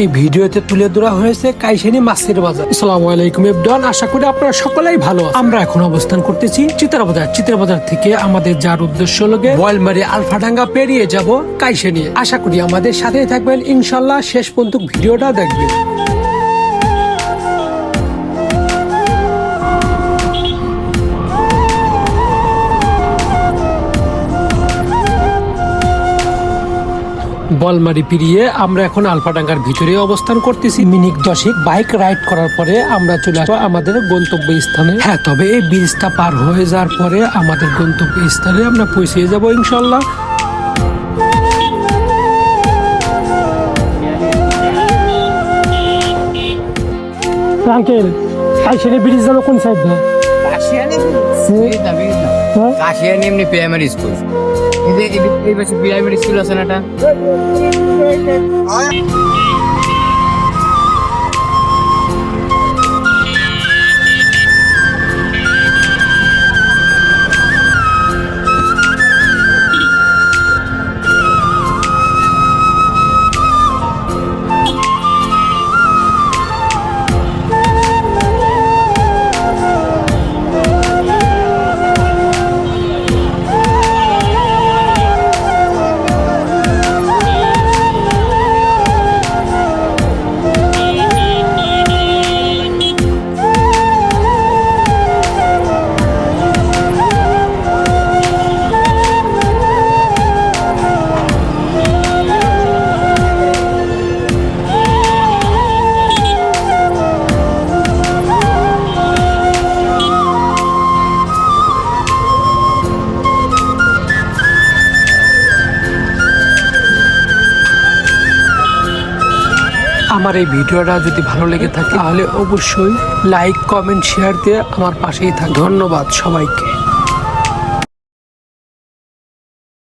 এই ভিডিওতে তুলে ধরা হয়েছে কাইশানি মাছের বাজার। আসসালামু আলাইকুম এফডন আশা করি আপনারা সকলেই ভালো আমরা এখন অবস্থান করতেছি চিত্র বাজার। চিত্র বাজার থেকে আমাদের যার উদ্দেশ্য লগে বয়েলমারি আলফাডাঙ্গা পেরিয়ে যাব কাইশানি আশা করি আমাদের সাথে থাকবেন। ইনশাল্লাহ শেষ পর্যন্ত ভিডিওটা দেখবেন। বলমারি পেরিয়ে আমরা এখন আলফাডাঙ্গার ভিতরে অবস্থান করতেছি। মিনিট দশেক বাইক রাইড করার পরে আমরা চলে আসব আমাদের গন্তব্য স্থানে। হ্যাঁ তবে এই ব্রিজটা পার হয়ে যাওয়ার পরে আমাদের গন্তব্য স্থানে আমরা পৌঁছে যাব ইনশাল্লাহ আঙ্কেল ব্রিজ যাব কোন সাইড না? হ্যাঁ? কাশিয়ানি এমনি প্রাইমারি স্কুল এই পাশে প্রাইমারি স্কুল আছে না এটা আমার এই ভিডিওটা যদি ভালো লেগে থাকে, তাহলে অবশ্যই লাইক কমেন্ট শেয়ার দিয়ে আমার পাশেই থাকে। ধন্যবাদ সবাইকে।